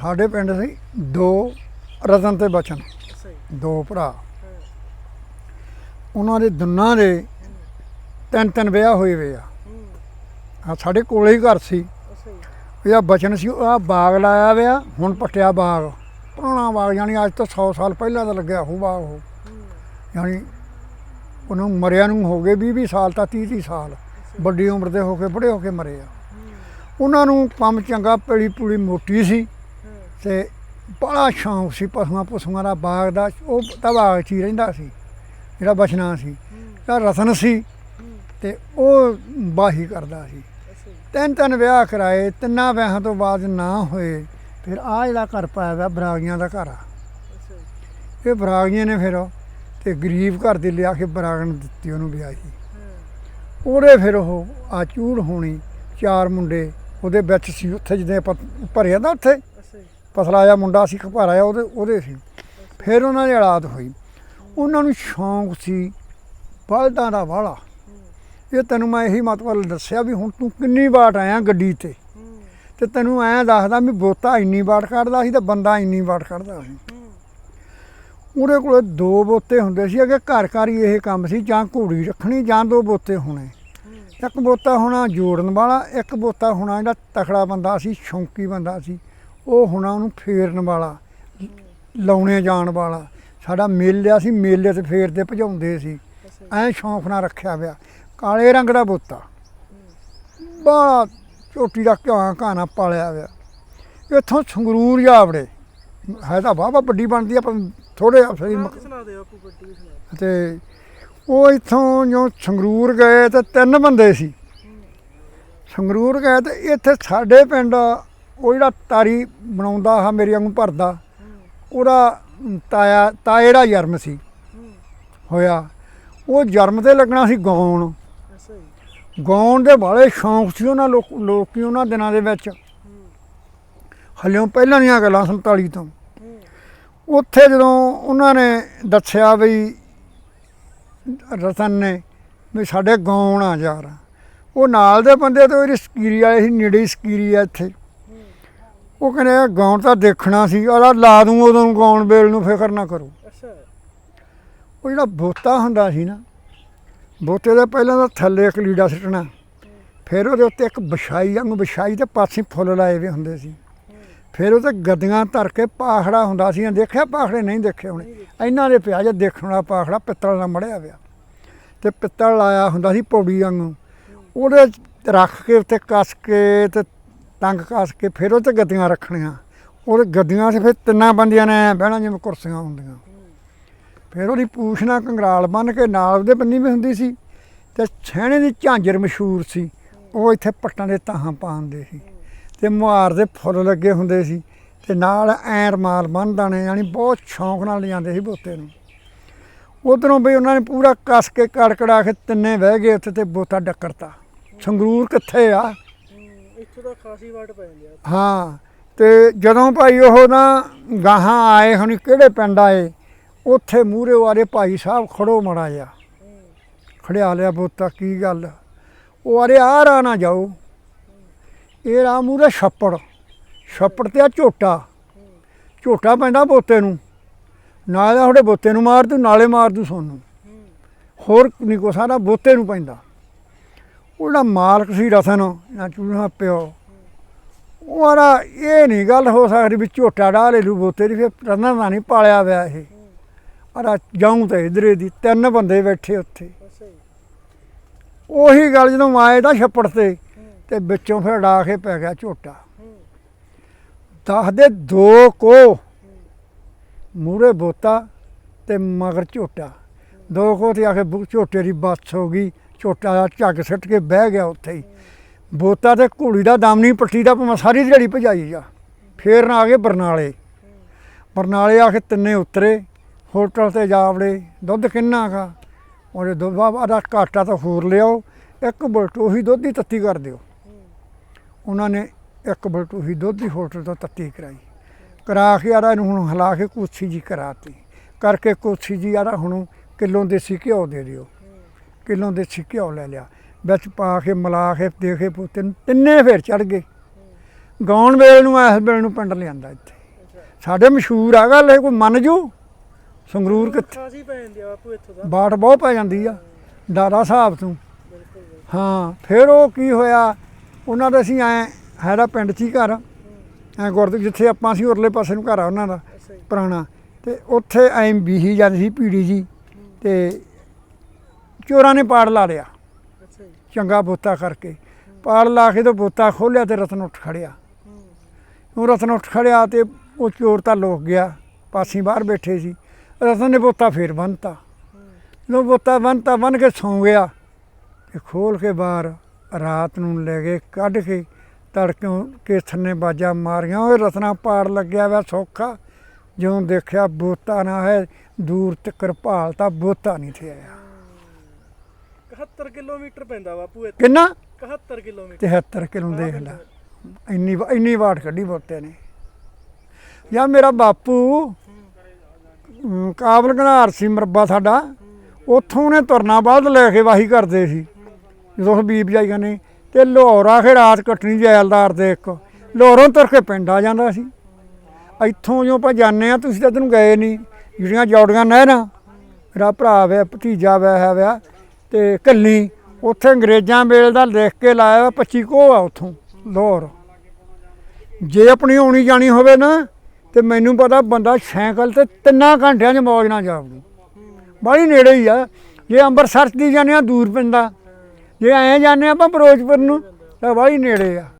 ਸਾਡੇ ਪਿੰਡ ਸੀ ਦੋ ਰਤਨ ਤੇ ਬਚਨ ਦੋ ਭਰਾ। ਉਹਨਾਂ ਦੇ ਦੋਨਾਂ ਦੇ ਤਿੰਨ ਤਿੰਨ ਵਿਆਹ ਹੋਏ ਵੇ ਆ। ਆ ਸਾਡੇ ਕੋਲੇ ਹੀ ਘਰ ਸੀ। ਇਹਦਾ ਬਚਨ ਸੀ ਆ ਬਾਗ ਲਾਇਆ ਵਿਆ ਹੁਣ ਪੱਟਿਆ ਬਾਗ। ਪੁਰਾਣਾ ਬਾਗ ਯਾਨੀ ਅੱਜ ਤੋਂ 100 ਸਾਲ ਪਹਿਲਾਂ ਦਾ ਲੱਗਿਆ ਉਹ ਬਾਗ ਉਹ। ਯਾਨੀ ਉਹਨੂੰ ਮਰਿਆ ਨੂੰ ਹੋ ਗਏ 20 20 ਸਾਲ ਤਾਂ 30 30 ਸਾਲ ਵੱਡੀ ਉਮਰ ਦੇ ਹੋ ਕੇ ਬੜੇ ਹੋ ਕੇ ਮਰੇ ਆ। ਉਹਨਾਂ ਨੂੰ ਕੰਮ ਚੰਗਾ ਪੇੜੀ ਪੂੜੀ ਮੋਟੀ ਸੀ। ਤੇ ਬੜਾ ਸ਼ੌਂਕ ਸੀ ਪਸ਼ੂਆਂ ਪਸ਼ੂਆਂ ਦਾ ਬਾਗ ਦਾ, ਉਹ ਤਾਂ ਬਾਗ 'ਚ ਹੀ ਰਹਿੰਦਾ ਸੀ, ਜਿਹੜਾ ਬਚਨਾ ਸੀ। ਹੂੰ ਰਤਨ ਸੀ ਹੂੰ ਤੇ ਉਹ ਬਾਹੀ ਕਰਦਾ ਸੀ। ਤਿੰਨ ਤਿੰਨ ਵਿਆਹ ਕਰਾਏ, ਤਿੰਨਾਂ ਵਿਆਹਾਂ ਤੋਂ ਬਾਅਦ ਨਾ ਹੋਏ, ਫਿਰ ਆ ਜਿਹੜਾ ਘਰ ਪਾਇਆ ਵਾ ਬਰਾਗੀਆਂ ਦਾ ਘਰ ਆ। ਇਹ ਬਰਾਗੀਆਂ ਨੇ ਫਿਰ ਤੇ ਗਰੀਬ ਘਰ ਦੇ ਲਿਆ ਕੇ ਬਰਾਗਣ ਦਿੱਤੀ ਉਹਨੂੰ ਵਿਆਹ। ਹਾਂ ਉਹਦੇ ਫਿਰ ਉਹ ਆ ਹੋਣੀ, ਚਾਰ ਮੁੰਡੇ ਉਹਦੇ ਵਿੱਚ ਸੀ ਉੱਥੇ ਜਿਹਦੇ ਆਪਾਂ ਭਰਿਆ ਨਾ ਉੱਥੇ। ਪਤਲਾ ਜਿਹਾ ਮੁੰਡਾ ਸੀ ਖਪਾਰਾ ਆ ਉਹਦੇ ਉਹਦੇ ਸੀ। ਫਿਰ ਉਹਨਾਂ ਦੀ ਔਲਾਦ ਹੋਈ। ਉਹਨਾਂ ਨੂੰ ਸ਼ੌਂਕ ਸੀ ਬਲਦਾਂ ਦਾ ਵਾਲਾ। ਇਹ ਤੈਨੂੰ ਮੈਂ ਇਹੀ ਮਤਲਬ ਦੱਸਿਆ ਵੀ ਹੁਣ ਤੂੰ ਕਿੰਨੀ ਵਾਟ ਆਇਆ ਗੱਡੀ ਤੇ। ਹੂੰ ਤੇ ਤੈਨੂੰ ਐਂ ਦੱਸਦਾ ਵੀ ਬੋਤਾ ਇੰਨੀ ਵਾਟ ਕੱਢਦਾ ਸੀ ਤੇ ਬੰਦਾ ਇੰਨੀ ਵਾਟ ਕੱਢਦਾ ਸੀ। ਉਹਦੇ ਕੋਲੇ ਦੋ ਬੋਤੇ ਹੁੰਦੇ ਸੀ, ਅਗੇ ਘਰ ਘਰ ਹੀ ਇਹ ਕੰਮ ਸੀ, ਜਾਂ ਘੋੜੀ ਰੱਖਣੀ ਜਾਂ ਦੋ ਬੋਤੇ ਹੋਣੇ। ਇੱਕ ਬੋਤਾ ਹੋਣਾ ਜੋੜਨ ਵਾਲਾ, ਇੱਕ ਬੋਤਾ ਹੋਣਾ ਜਿਹੜਾ ਤਖੜਾ ਬੰਦਾ ਸੀ, ਸ਼ੌਂਕੀ ਬੰਦਾ ਸੀ। ਉਹ ਹੋਣਾ ਉਹਨੂੰ ਫੇਰਨ ਵਾਲਾ ਲਾਉਣੇ ਜਾਣ ਵਾਲਾ। ਸਾਡਾ ਮੇਲਿਆ ਸੀ ਮੇਲੇ ਤੇ ਫੇਰਦੇ ਭਜਾਉਂਦੇ ਸੀ। ਐਂ ਸ਼ੌਂਕ ਨਾਲ ਰੱਖਿਆ ਵਿਆ ਕਾਲੇ ਰੰਗ ਦਾ ਬੋਤਾ। ਬਾਹਲਾ ਚੋਟੀ ਦਾ ਘਾਂ ਘਾਣਾ ਪਾਲਿਆ ਵਿਆ ਇੱਥੋਂ ਸੰਗਰੂਰ ਜਾਵੜੇ ਹੈ ਤਾਂ ਵਾਹਵਾ ਵੱਡੀ ਬਣਦੀ ਆ ਪਰ ਥੋੜੇ ਅਫਸਰੀ। ਤੇ ਉਹ ਇੱਥੋਂ ਜੋ ਸੰਗਰੂਰ ਗਏ ਤੇ ਤਿੰਨ ਬੰਦੇ ਸੀ। ਸੰਗਰੂਰ ਗਏ ਤੇ ਇੱਥੇ ਸਾਡੇ ਪਿੰਡ ਉਹ ਜਿਹੜਾ ਤਾਰੀ ਬਣਾਉਂਦਾ ਆ ਮੇਰੀ ਵਾਂਗੂ ਭਰਦਾ ਹੂੰ ਉਹਦਾ ਤਾਇਆ ਤਾਏ ਦਾ ਜਨਮ ਸੀ। ਹੂੰ ਹੋਇਆ। ਉਹ ਜਨਮ ਤੇ ਲੱਗਣਾ ਸੀ ਗਾਉਣ। ਗਾਉਣ ਦੇ ਬਾਲੇ ਸ਼ੌਂਕ ਸੀ ਉਹਨਾਂ ਲੋਕ ਲੋਕੀ ਉਹਨਾਂ ਦਿਨਾਂ ਦੇ ਵਿੱਚ। ਹੂੰ ਹਲਿਓਂ ਪਹਿਲਾਂ ਦੀਆਂ ਗੱਲਾਂ 47 ਤੋਂ। ਹੂੰ ਉੱਥੇ ਜਦੋਂ ਉਹਨਾਂ ਨੇ ਦੱਸਿਆ ਵੀ ਰਤਨ ਨੇ ਵੀ ਸਾਡੇ ਗਾਉਣ ਆ ਯਾਰ ਉਹ ਨਾਲ ਦੇ ਬੰਦੇ ਤੇ ਉਹਦੀ ਸਕੀਰੀ ਵਾਲੇ ਸੀ ਨੇੜੇ ਹੀ ਸਕੀਰੀ ਆ ਇੱਥੇ। ਹੂੰ ਉਹ ਕਹਿੰਦੇ ਇਹ ਗਾਉਣ ਤਾਂ ਦੇਖਣਾ ਸੀ ਆਲਾ ਲਾ ਦੂੰ ਉਦੋਂ ਨੂੰ ਗਾਉਣ ਵੇਲ ਨੂੰ ਫਿਕਰ ਨਾ ਕਰੋ। ਅੱਛਾ। ਉਹ ਜਿਹੜਾ ਬੋਤਾ ਹੁੰਦਾ ਸੀ ਨਾ ਬੋਤੇ ਦੇ ਪਹਿਲਾਂ ਤਾਂ ਥੱਲੇ ਇੱਕ ਲੀੜਾ ਸਿੱਟਣਾ ਫਿਰ ਉਹਦੇ ਉੱਤੇ ਇੱਕ ਵਿਛਾਈ ਵਾਂਗੂ ਵਿਛਾਈ ਤੇ ਪਾਸੇ ਫੁੱਲ ਲਾਏ ਵੇ ਹੁੰਦੇ ਸੀ। ਫਿਰ ਉਹ ਤੇ ਗੱਦੀਆਂ ਧਰ ਕੇ ਪਾਖੜਾ ਹੁੰਦਾ ਸੀ ਦੇਖਿਆ ਪਾਖੜੇ ਨਹੀਂ ਦੇਖੇ ਹੋਣੇ। ਇਹਨਾਂ ਦੇ ਪਿਆ ਜੇ ਦੇਖਣ ਵਾਲਾ ਪਾਖੜਾ ਪਿੱਤਲ ਨਾਲ ਮੜਿਆ ਪਿਆ ਤੇ ਪਿੱਤਲ ਲਾਇਆ ਹੁੰਦਾ ਸੀ ਪੌੜੀ ਵਾਂਗੂ। ਉਹਦੇ ਰੱਖ ਕੇ ਉੱਤੇ ਕੱਸ ਕੇ ਤੇ ਤੰਗ ਕੱਸ ਕੇ ਫਿਰ ਉਹ ਤੇ ਗੱਦੀਆਂ ਰੱਖਣੀਆਂ। ਉਹਦੇ ਗੱਦੀਆਂ 'ਚ ਫਿਰ ਤਿੰਨਾਂ ਬੰਦਿਆਂ ਨੇ ਐਂ ਬਹਿਣਾ ਜਿਵੇਂ ਕੁਰਸੀਆਂ ਹੁੰਦੀਆਂ। ਫਿਰ ਉਹਦੀ ਪੂਛ ਨਾਲ ਕੰਗਰਾਲ ਬੰਨ ਕੇ ਨਾਲ ਉਹਦੇ ਬੰਨੀ ਵੀ ਹੁੰਦੀ ਸੀ ਤੇ ਛਹਿਣੇ ਦੀ ਝਾਂਜਰ ਮਸ਼ਹੂਰ ਸੀ। ਉਹ ਇੱਥੇ ਪੱਟਾਂ ਦੇ ਤਾਹਾਂ ਪਾਉਂਦੇ ਸੀ ਤੇ ਮੁਹਾਰ ਦੇ ਫੁੱਲ ਲੱਗੇ ਹੁੰਦੇ ਸੀ ਤੇ ਨਾਲ ਐਂ ਰਮਾਲ ਬੰਨ੍ਹਦਾ ਨੇ, ਯਾਨੀ ਬਹੁਤ ਸ਼ੌਂਕ ਨਾਲ ਲਿਆਂਦੇ ਸੀ ਬੋਤੇ ਨੂੰ। ਉਧਰੋਂ ਵੀ ਉਹਨਾਂ ਨੇ ਪੂਰਾ ਕੱਸ ਕੇ ਕੜਕੜਾ ਕੇ ਤਿੰਨੇ ਬਹਿ ਗਏ ਉੱਥੇ ਤੇ ਬੋਤਾ ਡੱਕਰਤਾ। ਸੰਗਰੂਰ ਕਿੱਥੇ ਆ? ਇੱਥੋਂ ਦਾ ਖਾਸੀ ਵਾਟ ਪੈ ਜਾਂਦੀ ਆ। ਹਾਂ, ਤੇ ਜਦੋਂ ਭਾਈ ਉਹ ਨਾ ਗਾਹਾਂ ਆਏ, ਹੁਣ ਕਿਹੜੇ ਪਿੰਡ ਆਏ, ਉੱਥੇ ਮੂਹਰੇ ਵਾਲੇ ਭਾਈ ਸਾਹਿਬ ਖੜੋ ਮੜਾ ਜਾ ਖੜਿਆ ਲਿਆ ਬੋਤਾ, ਕੀ ਗੱਲ? ਉਹ ਆਰੇ ਆ ਰਾ ਨਾ ਜਾਓ। ਇਹ ਰਾ ਮੂਹਰੇ ਛੱਪੜ ਛੱਪੜ ਤੇ ਆ ਝੋਟਾ। ਝੋਟਾ ਪੈਂਦਾ ਬੋਤੇ ਨੂੰ। ਨਾਲੇ ਤੁਹਾਡੇ ਬੋਤੇ ਨੂੰ ਮਾਰ ਦੂ, ਨਾਲੇ ਮਾਰ ਦੂ ਸੋਨੂੰ। ਹੋਰ ਨਹੀਂ ਕੋ ਸਾਰਾ ਬੋਤੇ ਨੂੰ ਪੈਂਦਾ। ਉਹ ਜਿਹੜਾ ਮਾਲਕ ਸੀ ਰਸਨ ਜਾਂ ਚੂਹਾ ਪਿਓ। ਉਹ ਆਰਾ ਇਹ ਨਹੀਂ ਗੱਲ ਹੋ ਸਕਦੀ ਵੀ ਝੋਟਾ ਡਾਹ ਲੈ ਲੂ ਬੋਤੇ ਦੀ, ਫਿਰ ਰਤਨ ਦਾ ਨਹੀਂ ਪਾਲਿਆ ਹੋਇਆ ਇਹ। ਆਰਾ ਜਾਉਂ ਤੇ ਇਧਰੇ ਦੀ ਤਿੰਨ ਬੰਦੇ ਬੈਠੇ ਉੱਥੇ। ਉਹੀ ਗੱਲ ਜਦੋਂ ਆਏ ਦਾ ਛੱਪੜ ਤੇ ਹੂੰ ਤੇ ਵਿੱਚੋਂ ਫਿਰ ਡਾ ਕੇ ਪੈ ਗਿਆ ਝੋਟਾ। ਦੱਸਦੇ ਦੋ ਕੋ ਮੂਰੇ ਬੋਤਾ ਤੇ ਮਗਰ ਝੋਟਾ। ਦੋ ਕੋ ਤੇ ਆ ਕੇ ਝੋਟੇ ਦੀ ਬੱਸ ਹੋ ਗਈ। ਝੋਟਾ ਜਿਹਾ ਝੱਗ ਸਿੱਟ ਕੇ ਬਹਿ ਗਿਆ ਉੱਥੇ ਹੀ। ਬੋਤਾ ਤੇ ਘੋੜੀ ਦਾ ਦਮ ਨਹੀਂ, ਪੱਟੀ ਦਾ ਭਾਵੇਂ ਸਾਰੀ ਦਿਹਾੜੀ ਭਜਾਈ ਜਾ। ਫੇਰ ਨਾ ਆ ਗਏ ਬਰਨਾਲੇ। ਬਰਨਾਲੇ ਆ ਕੇ ਤਿੰਨੇ ਉਤਰੇ, ਹੋਟਲ ਤੇ ਜਾ ਵੜੇ, ਦੁੱਧ ਕਿੰਨਾ ਕਾ ਉਹਦੇ ਦੁੱਧ ਬਾਬਾ ਦਾ ਘਾਟਾ ਤਾਂ ਹੋਰ ਲਿਆਓ, ਇੱਕ ਬਲਟੋਹੀ ਦੁੱਧ ਦੀ ਤੱਤੀ ਕਰ ਦਿਓ। ਉਹਨਾਂ ਨੇ ਇੱਕ ਬਲਟੋਹੀ ਦੁੱਧ ਦੀ ਹੋਟਲ ਤੋਂ ਤੱਤੀ ਕਰਾਈ। ਕਰਾ ਕੇ ਆਰਾ ਇਹਨੂੰ ਹੁਣ ਹਿਲਾ ਕੇ ਕੋਸੀ ਜੀ ਕਰਾਤੀ। ਕਰਕੇ ਕੋਸੀ ਜੀ ਆਰਾ ਹੁਣ ਕਿਲੋ ਦੇਸੀ ਘਿਓ ਦੇ ਦਿਓ। ਕਿਲੋ ਦੇਸੀ ਘਿਓ ਲੈ ਲਿਆ। ਵਿੱਚ ਪਾ ਕੇ ਮਿਲਾ ਕੇ ਦੇਖੇ ਪੁੱਤੇ ਨੂੰ ਤਿੰਨੇ ਫੇਰ ਚੜ ਗਏ। ਗਾਉਣ ਵੇਲੇ ਨੂੰ ਇਸ ਵੇਲੇ ਨੂੰ ਪਿੰਡ ਲਿਆਂਦਾ ਇੱਥੇ। ਸਾਡੇ ਮਸ਼ਹੂਰ ਆ ਗੱਲ ਇਹ ਕੋਈ ਮੰਨ ਜੂ? ਸੰਗਰੂਰ ਕਿੱਥੇ? ਖਾਸੀ ਪੈ ਜਾਂਦੀ ਆ ਬਾਪੂ ਇੱਥੋਂ ਦਾ ਬਾਟ ਬਹੁਤ ਪੈ ਜਾਂਦੀ ਆ। ਡਾਰਾ ਸਾਹਿਬ ਤੋਂ। ਬਿਲਕੁਲ ਬਿਲਕੁਲ। ਹਾਂ ਫਿਰ ਉਹ ਕੀ ਹੋਇਆ? ਉਹਨਾਂ ਦਾ ਅਸੀਂ ਐ ਹੈਦਾ ਪਿੰਡ 'ਚ ਹੀ ਘਰ। ਐ ਗੁਰਦ ਜਿੱਥੇ ਆਪਾਂ ਸੀ ਉਰਲੇ ਪਾਸੇ ਨੂੰ ਘਰ ਆ ਉਹਨਾਂ ਦਾ ਅੱਛਾ ਜੀ। ਪੁਰਾਣਾ। ਤੇ ਉੱਥੇ ਐਂ ਬੀਹੀ ਜਾਂਦੀ ਸੀ ਪੀੜੀ ਜੀ। ਤੇ ਚੋਰਾਂ ਨੇ ਪਾੜ ਲਾ ਲਿਆ। ਅੱਛਾ ਜੀ। ਚੰਗਾ ਬੋਤਾ ਕਰਕੇ। ਪਾੜ ਲਾ ਕੇ ਤੇ ਬੋਤਾ ਖੋਲਿਆ ਤੇ ਰਤਨ ਉੱਠ ਖੜਿਆ। ਉਹ ਰਤਨ ਉੱਠ ਖੜਿਆ ਤੇ ਉਹ ਚੋਰ ਤਾਂ ਲੋਕ ਗਿਆ ਪਾਸੀ ਬਾਹਰ ਬੈਠੇ ਸੀ। ਰਤਨ ਨੇ ਬੋਤਾ ਫੇਰ ਬੰਨਤਾ। ਜਦੋਂ ਬੋਤਾ ਬੰਨਤਾ ਬੰਨ ਕੇ ਸੌਂ ਗਿਆ ਤੇ ਖੋਲ ਕੇ ਬਾਹਰ ਰਾਤ ਨੂੰ ਲੈ ਗਏ ਕੱਢ ਕੇ ਤੜਕਿਓਂ ਕੇਸਰ ਨੇ ਬਾਜਾ ਮਾਰੀਆਂ। ਉਹ ਰਤਨਾ ਪਾੜ ਲੱਗਿਆ ਵਾ ਸੌਖਾ। ਜਿਉਂ ਦੇਖਿਆ ਬੋਤਾ ਨਾ ਹੈ ਦੂਰ ਤੱਕ ਭਾਲਤਾ ਬੋਤਾ ਨਹੀਂ ਥੇ ਆਇਆ। 71 ਕਿਲੋਮੀਟਰ ਪੈਂਦਾ ਬਾਪੂ ਇੱਥੇ। ਕਿੰਨਾ? 71 ਕਿਲੋਮੀਟਰ। 73 ਕਿਲੋ ਦੇਖ ਲੈ। ਇੰਨੀ ਇੰਨੀ ਵਾਟ ਕੱਢੀ ਬੋਤੇ ਨੇ। ਜਾਂ ਮੇਰਾ ਬਾਪੂ ਕਾਬਲ ਘਨਾਰ ਸੀ ਮਰਬਾ ਸਾਡਾ। ਉੱਥੋਂ ਨੇ ਤੁਰਨਾ ਬਾਅਦ ਲੈ ਕੇ ਵਾਹੀ ਕਰਦੇ ਸੀ। ਜਦੋਂ ਹਬੀਬ ਜਾਈਆਂ ਨੇ ਤੇ ਲਾਹੌਰ ਆ ਕੇ ਰਾਤ ਕੱਟਣੀ ਜੈਲਦਾਰ ਦੇ ਇੱਕ। ਲਾਹੌਰੋਂ ਤੁਰ ਕੇ ਪਿੰਡ ਆ ਜਾਂਦਾ ਸੀ। ਇੱਥੋਂ ਜੋ ਆਪਾਂ ਜਾਂਦੇ ਆ ਤੁਸੀਂ ਤਾਂ ਤੈਨੂੰ ਗਏ ਨਹੀਂ ਜਿਹੜੀਆਂ ਜੌੜੀਆਂ ਨਹਿਰਾਂ। ਮੇਰਾ ਭਰਾ ਵੇ ਭਤੀਜਾ ਵੇ ਹੈ ਵਿਆ ਤੇ ਕੱਲੀ, ਉੱਥੇ ਅੰਗਰੇਜ਼ਾਂ ਵੇਲੇ ਦਾ ਲਿਖ ਕੇ ਲਾਇਆ ਵਾ 25 ਕੋ ਆ ਉੱਥੋਂ, ਲਾਹੌਰ। ਜੇ ਆਪਣੀ ਆਉਣੀ ਜਾਣੀ ਹੋਵੇ ਨਾ, ਤੇ ਮੈਨੂੰ ਪਤਾ ਬੰਦਾ ਸਾਈਕਲ ਤੇ ਤਿੰਨਾਂ ਘੰਟਿਆਂ 'ਚ ਮੌਜ ਨਾਲ ਜਾਊਗਾ ਬਾਹਲੀ ਨੇੜੇ ਹੀ ਆ। ਜੇ ਅੰਮ੍ਰਿਤਸਰ ਦੀ ਜਾਂਦੇ ਆ, ਦੂਰ ਪੈਂਦਾ। ਜੇ ਐਂ ਜਾਂਦੇ ਆਪਾਂ ਫਿਰੋਜ਼ਪੁਰ ਨੂੰ, ਤਾਂ ਬਾਹਲੀ ਨੇੜੇ ਆ।